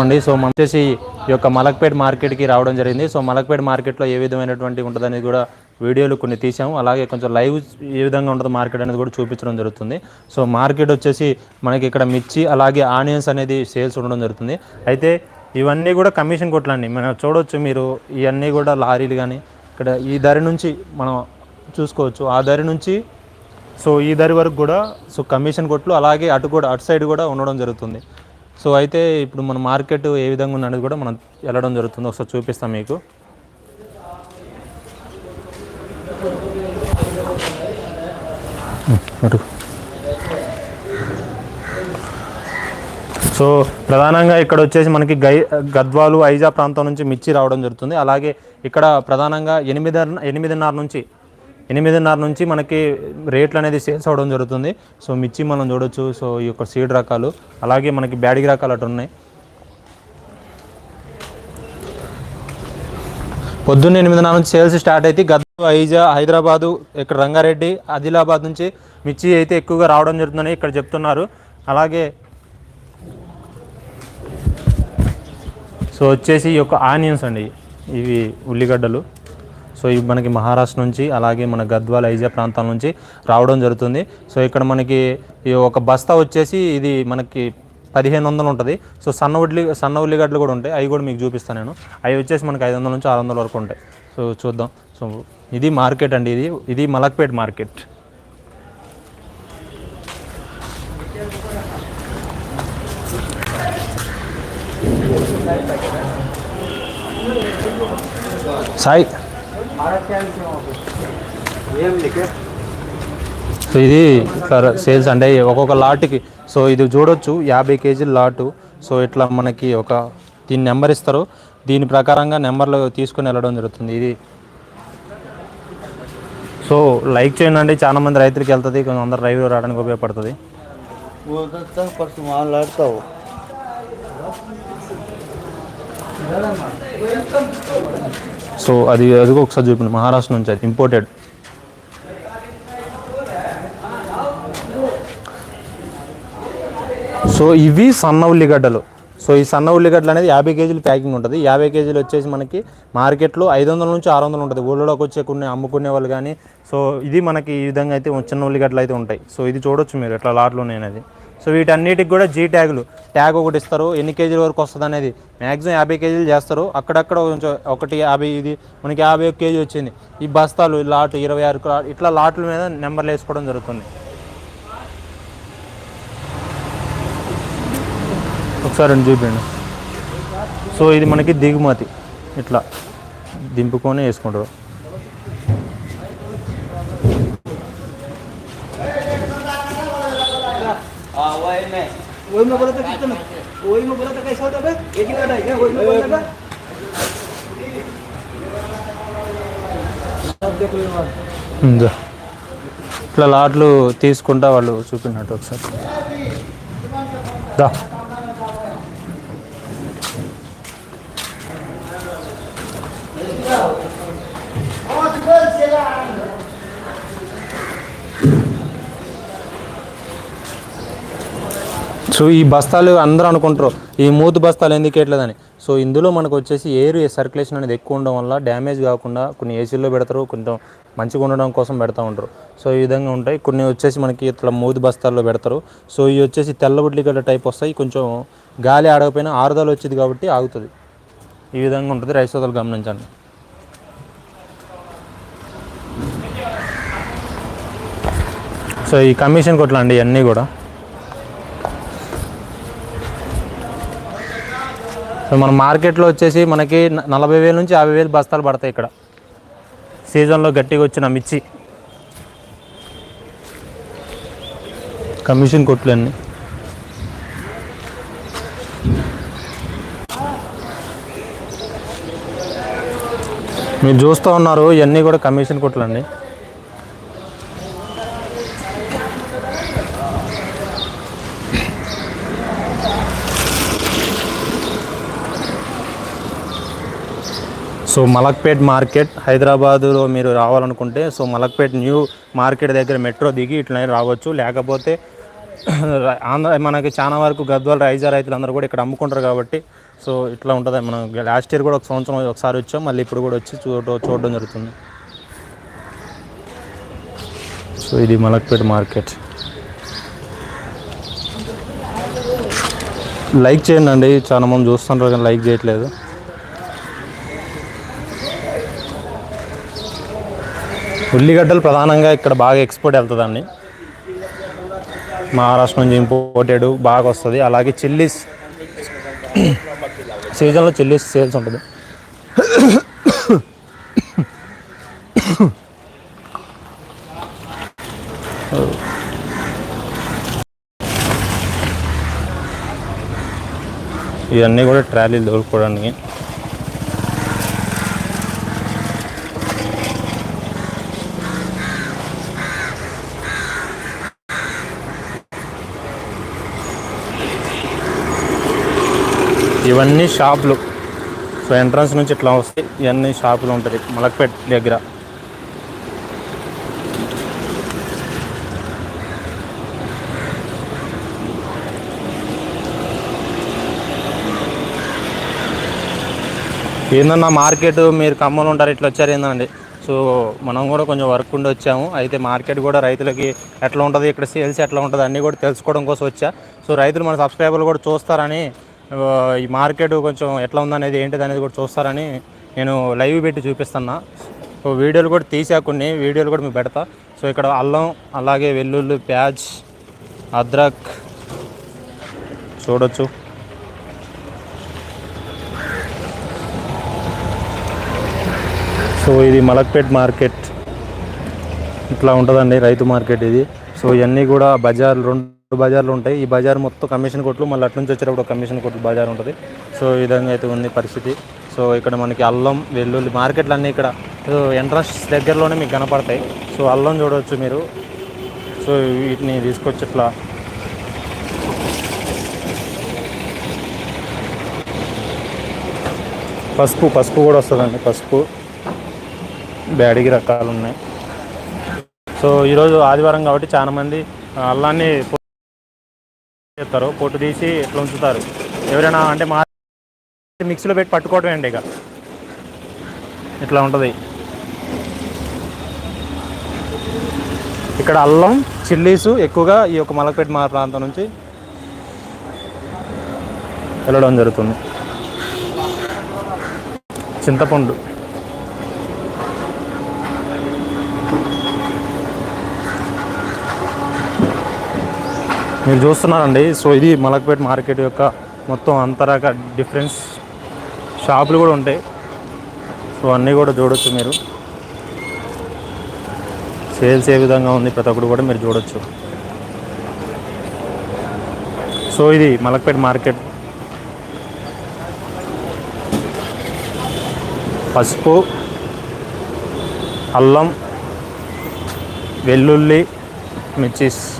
అండి సో మనం వచ్చేసి ఈ యొక్క మలక్పేట్ మార్కెట్కి రావడం జరిగింది. సో మలక్పేట్ మార్కెట్లో ఏ విధమైనటువంటి ఉంటుందనేది కూడా వీడియోలు కొన్ని తీసాము. అలాగే కొంచెం లైవ్ ఏ విధంగా ఉంటుంది మార్కెట్ అనేది కూడా చూపించడం జరుగుతుంది. సో మార్కెట్ వచ్చేసి మనకి ఇక్కడ మిర్చి అలాగే ఆనియన్స్ అనేది సేల్స్ ఉండడం జరుగుతుంది. అయితే ఇవన్నీ కూడా కమిషన్ కొట్లండి. మనం చూడవచ్చు మీరు ఇవన్నీ కూడా లారీలు కానీ ఇక్కడ ఈ ధరి నుంచి మనం చూసుకోవచ్చు. ఆ ధరి నుంచి సో ఈ ధరి వరకు కూడా సో కమిషన్ కొట్లు అలాగే అటు కూడా అటు సైడ్ కూడా ఉండడం జరుగుతుంది. సో అయితే ఇప్పుడు మన మార్కెట్ ఏ విధంగా ఉన్నది కూడా మనం వెళ్ళడం జరుగుతుంది. ఒకసారి చూపిస్తాం మీకు. సో ప్రధానంగా ఇక్కడ వచ్చేసి మనకి గై గద్వాలు ఐజా ప్రాంతం నుంచి మిర్చి రావడం జరుగుతుంది. అలాగే ఇక్కడ ప్రధానంగా ఎనిమిది ఎనిమిదిన్నర నుంచి ఎనిమిదిన్నర నుంచి మనకి రేట్లు అనేది సేల్స్ అవ్వడం జరుగుతుంది. సో మిర్చి మనం చూడొచ్చు. సో ఈ యొక్క సీడ్ రకాలు అలాగే మనకి బ్యాడిగి రకాలు అటు ఉన్నాయి. పొద్దున్న ఎనిమిదిన్నర నుంచి సేల్స్ స్టార్ట్ అయితే గత ఐజా హైదరాబాదు ఇక్కడ రంగారెడ్డి ఆదిలాబాద్ నుంచి మిర్చి అయితే ఎక్కువగా రావడం జరుగుతుందని ఇక్కడ చెప్తున్నారు. అలాగే సో వచ్చేసి ఈ యొక్క ఆనియన్స్ అండి. ఇవి ఉల్లిగడ్డలు. సో ఇవి మనకి మహారాష్ట్ర నుంచి అలాగే మన గద్వాల ఐజా ప్రాంతాల నుంచి రావడం జరుగుతుంది. సో ఇక్కడ మనకి ఈ ఒక బస్తా వచ్చేసి ఇది మనకి పదిహేను వందలు ఉంటుంది. సో సన్న ఉల్లి సన్న ఉల్లిగడ్డలు కూడా ఉంటాయి. అవి కూడా మీకు చూపిస్తాను నేను. అవి వచ్చేసి మనకి ఐదు వందల నుంచి ఆరు వందల వరకు ఉంటాయి. సో చూద్దాం. సో ఇది మార్కెట్ అండి ఇది. ఇది మలక్పేట్ మార్కెట్. సాయి. సో ఇది సేల్స్ అంటే ఒక్కొక్క లాట్కి. సో ఇది చూడొచ్చు యాభై కేజీల లాటు. సో ఇట్లా మనకి ఒక దీని నెంబర్ ఇస్తారు. దీని ప్రకారంగా నెంబర్లు తీసుకుని వెళ్ళడం జరుగుతుంది. ఇది సో లైక్ చేయండి చాలామంది రైతులకి వెళ్తుంది కొందరు రైలు రావడానికి ఉపయోగపడుతుంది. మాట్లాడతావు సో అది అది ఒకసారి చూపింది మహారాష్ట్ర నుంచి అది ఇంపోర్టెడ్ సో ఇవి సన్న ఉల్లిగడ్డలు. సో ఈ సన్న ఉల్లిగడ్డలు అనేది యాభై కేజీలు ప్యాకింగ్ ఉంటుంది. యాభై కేజీలు వచ్చేసి మనకి మార్కెట్లో ఐదు వందల నుంచి ఆరు వందలు ఉంటుంది. ఊళ్ళోకి వచ్చే కొన్ని అమ్ముకునే వాళ్ళు కానీ సో ఇది మనకి ఈ విధంగా అయితే చిన్న ఉల్లిగడ్డలు అయితే ఉంటాయి. సో ఇది చూడొచ్చు మీరు ఇట్లా లాట్లు అది సో వీటన్నిటికి కూడా జీ ట్యాగులు. ట్యాగ్ ఒకటి ఇస్తారు ఎన్ని కేజీల వరకు వస్తుంది అనేది. మ్యాక్సిమం యాభై కేజీలు చేస్తారు. అక్కడక్కడ కొంచెం ఒకటి యాభై ఇది మనకి యాభై ఒక కేజీ వచ్చింది. ఈ బస్తాలు లాట్ లాటు ఇరవై ఆరు ఇట్లా లాట్ల మీద నెంబర్లు వేసుకోవడం జరుగుతుంది. ఒకసారి రెండు చూపించండి. సో ఇది మనకి దిగుమతి. ఇట్లా దింపుకొని వేసుకుంటారు. हाँ वही में वही में बोला था कितना वही में बोला था कैसा होता है एक ही लड़ा है वही में बोला था सब देख लो वहाँ ఉందా ఇట్లా లాట్లు తీసుకుంటా వాళ్ళు చూపినట్టు ఒకసారి దా సో ఈ బస్తాలు అందరూ అనుకుంటారు ఈ మూతు బస్తాలు ఎందుకు ఎట్లేదని సో ఇందులో మనకు వచ్చేసి ఎయిర్ సర్క్యులేషన్ అనేది ఎక్కువ ఉండడం వల్ల డ్యామేజ్ కాకుండా కొన్ని ఏసీల్లో పెడతారు కొంచెం మంచిగా ఉండడం కోసం పెడతా ఉంటారు. సో ఈ విధంగా ఉంటాయి. కొన్ని వచ్చేసి మనకి ఇట్లా మూతి బస్తాల్లో పెడతారు. సో ఇవి వచ్చేసి తెల్లబుడ్లి గడ్డ టైప్ వస్తాయి. కొంచెం గాలి ఆడకపోయినా ఆరుదాలు వచ్చేది కాబట్టి ఆగుతుంది. ఈ విధంగా ఉంటుంది. రైస్ సోదలు గమనించండి. సో ఈ కమిషన్ కొట్లండి ఇవన్నీ కూడా. సో మన మార్కెట్లో వచ్చేసి మనకి నలభై వేల నుంచి యాభై వేలు బస్తాలు పడతాయి ఇక్కడ. సీజన్లో గట్టిగా వచ్చిన మిర్చి. కమిషన్ కొట్లు అన్నీ మీరు చూస్తూ ఉన్నారు ఇవన్నీ కూడా కమిషన్ కొట్లు సో మలక్పేట్ మార్కెట్ హైదరాబాదులో మీరు రావాలనుకుంటే సో మలక్పేట్ న్యూ మార్కెట్ దగ్గర మెట్రో దిగి ఇట్లనే రావచ్చు. లేకపోతే ఆంధ్ర మనకి చాలా వరకు గద్వాల రైజా రైతులందరూ కూడా ఇక్కడ అమ్ముకుంటారు కాబట్టి సో ఇట్లా ఉంటుంది. మనం లాస్ట్ ఇయర్ కూడా ఒక సంవత్సరం ఒకసారి వచ్చాం మళ్ళీ ఇప్పుడు కూడా వచ్చి చూడ చూడడం జరుగుతుంది. సో ఇది మలక్పేట మార్కెట్. లైక్ చేయండి అండి చాలా మంది చూస్తుంటారు కానీ లైక్ చేయట్లేదు. ఉల్లిగడ్డలు ప్రధానంగా ఇక్కడ బాగా ఎక్స్పోర్ట్ వెళ్తుందండి. మహారాష్ట్ర నుంచి ఇంపోర్టెడ్ బాగా వస్తుంది. అలాగే చిల్లీస్ సీజన్లో చిల్లీస్ సేల్స్ ఉంటుంది. ఇవన్నీ కూడా ట్రాలీలు దొరుకుకోవడానికి ఇవన్నీ షాపులు. సో ఎంట్రన్స్ నుంచి ఇట్లా వస్తాయి ఇవన్నీ షాపులు ఉంటుంది మలక్పేట్ దగ్గర. ఏందన్నా మార్కెట్ మీరు ఖమ్మంలో ఉంటారు ఇట్లా వచ్చారు ఏందండి సో మనం కూడా కొంచెం వర్క్ ఉండి వచ్చాము. అయితే మార్కెట్ కూడా రైతులకి ఎట్లా ఉంటుంది ఇక్కడ సేల్స్ ఎట్లా ఉంటుంది అన్నీ కూడా తెలుసుకోవడం కోసం వచ్చా. సో రైతులు మన సబ్స్క్రైబర్లు కూడా చూస్తారని ఈ మార్కెట్ కొంచెం ఎట్లా ఉందనేది ఏంటిది అనేది కూడా చూస్తారని నేను లైవ్ పెట్టి చూపిస్తున్నా. సో వీడియోలు కూడా తీసా కొన్ని వీడియోలు కూడా మీకు పెడతా. సో ఇక్కడ అల్లం అలాగే వెల్లుల్లి ప్యాజ్ అద్రక్ చూడొచ్చు. సో ఇది మలక్పేట్ మార్కెట్. ఇట్లా ఉంటుందండి రైతు మార్కెట్ ఇది. సో ఇవన్నీ కూడా బజార్లు రెండు బజార్లు ఉంటాయి. ఈ బజార్ మొత్తం కమిషన్ కొట్లు మళ్ళీ అటు నుంచి వచ్చేటప్పుడు కమిషన్ కొట్లు బజార్ ఉంటుంది. సో ఈ విధంగా అయితే ఉంది పరిస్థితి. సో ఇక్కడ మనకి అల్లం వెల్లుల్లి మార్కెట్లు అన్నీ ఇక్కడ ఎంట్రన్స్ దగ్గరలోనే మీకు కనపడతాయి. సో అల్లం చూడవచ్చు మీరు. సో వీటిని తీసుకొచ్చి ఇట్లా పసుపు పసుపు కూడా వస్తుందండి పసుపు. బ్యాడిగి రకాలు ఉన్నాయి. సో ఈరోజు ఆదివారం కాబట్టి చాలా మంది అల్లాన్ని చేస్తారు పొట్టు తీసి ఇట్లా ఉంచుతారు. ఎవరైనా అంటే మా మిక్సీలో పెట్టి పట్టుకోవటం అండి ఇక. ఇట్లా ఉంటుంది. ఇక్కడ అల్లం చిల్లీస్ ఎక్కువగా ఈ యొక్క మలకపేట మా ప్రాంతం నుంచి వెళ్ళడం జరుగుతుంది. చింతపండు. మీరు చూస్తున్నారండి. సో ఇది మలక్పేట మార్కెట్ యొక్క మొత్తం అంతరక డిఫరెన్స్. షాపులు కూడా ఉంటాయి. సో అన్నీ కూడా చూడొచ్చు మీరు. సేల్స్ ఏ విధంగా ఉంది ప్రతి ఒక్కటి కూడా మీరు చూడొచ్చు. సో ఇది మలక్పేట మార్కెట్. పసుపు అల్లం వెల్లుల్లి మిర్చిస్.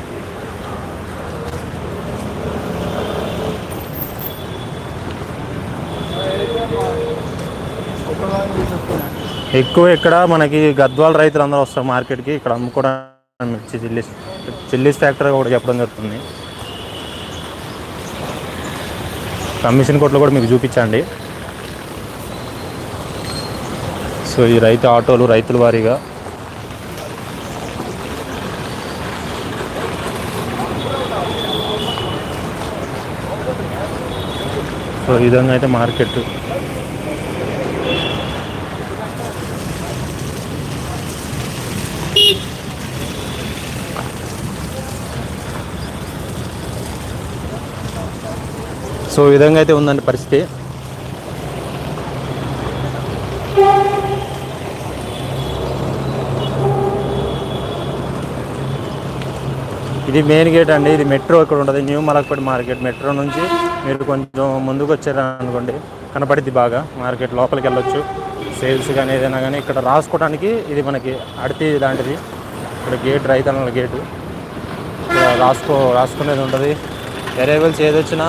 ఎక్కువ ఇక్కడ మనకి గద్వాల రైతులు అందరూ వస్తారు మార్కెట్కి. ఇక్కడ అమ్ముకోవడానికి మిర్చి చిల్లీస్ చిల్లీస్ ఫ్యాక్టరీ కూడా చెప్పడం జరుగుతుంది. కమిషన్ కొట్లు కూడా మీకు చూపించండి. సో ఈ రైతు ఆటోలు రైతుల వారీగా. సో ఈ విధంగా అయితే మార్కెట్ సో ఈ విధంగా అయితే ఉందండి పరిస్థితి. ఇది మెయిన్ గేట్ అండి ఇది మెట్రో ఇక్కడ ఉంటుంది న్యూ మలక్పేట మార్కెట్ మెట్రో నుంచి మీరు కొంచెం ముందుకు వచ్చారు అనుకోండి కనపడిద్ది బాగా మార్కెట్ లోపలికి వెళ్ళొచ్చు. సేల్స్ కానీ ఏదైనా కానీ ఇక్కడ రాసుకోవడానికి ఇది మనకి అడితి లాంటిది ఇక్కడ గేట్ రైతన్నల గేటు. ఇక్కడ రాసుకో రాసుకునేది ఉంటుంది. ఎరేవల్స్ ఏది వచ్చినా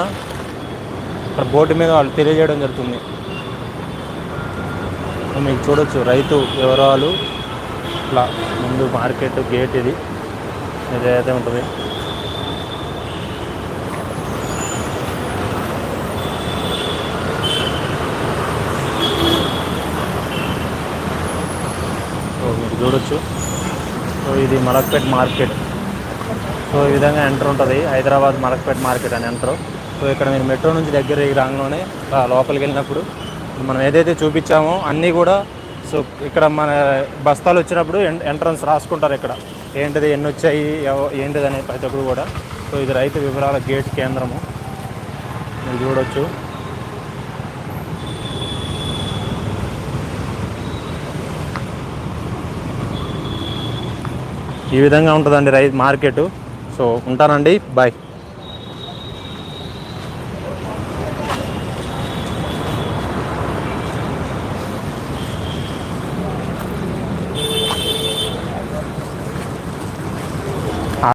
బోర్డు మీద వాళ్ళు తెలియజేయడం జరుగుతుంది. మీకు చూడొచ్చు రైతు వివరాలు ఇట్లా ముందు మార్కెట్ గేట్ ఇది. ఏదైతే ఉంటుంది. మీరు చూడొచ్చు. సో ఇది మలక్పేట్ మార్కెట్. సో ఈ విధంగా ఎంటర్ ఉంటుంది. హైదరాబాద్ మలక్పేట్ మార్కెట్ అని ఎంటర్ సో ఇక్కడ మీరు మెట్రో నుంచి దగ్గర రాగానే లోపలికి వెళ్ళినప్పుడు మనం ఏదైతే చూపించామో అన్నీ కూడా సో ఇక్కడ మన బస్తాలు వచ్చినప్పుడు ఎన్- ఎంట్రన్స్ రాసుకుంటారు ఇక్కడ. ఏంటిది ఎన్ని వచ్చాయి ఏంటిది అనే ప్రతి ఒక్కరు కూడా. సో ఇది రైతు వివరాల గేట్ కేంద్రము. మీరు చూడొచ్చు. ఈ విధంగా ఉంటుందండి రై మార్కెట్. సో ఉంటానండి. బాయ్.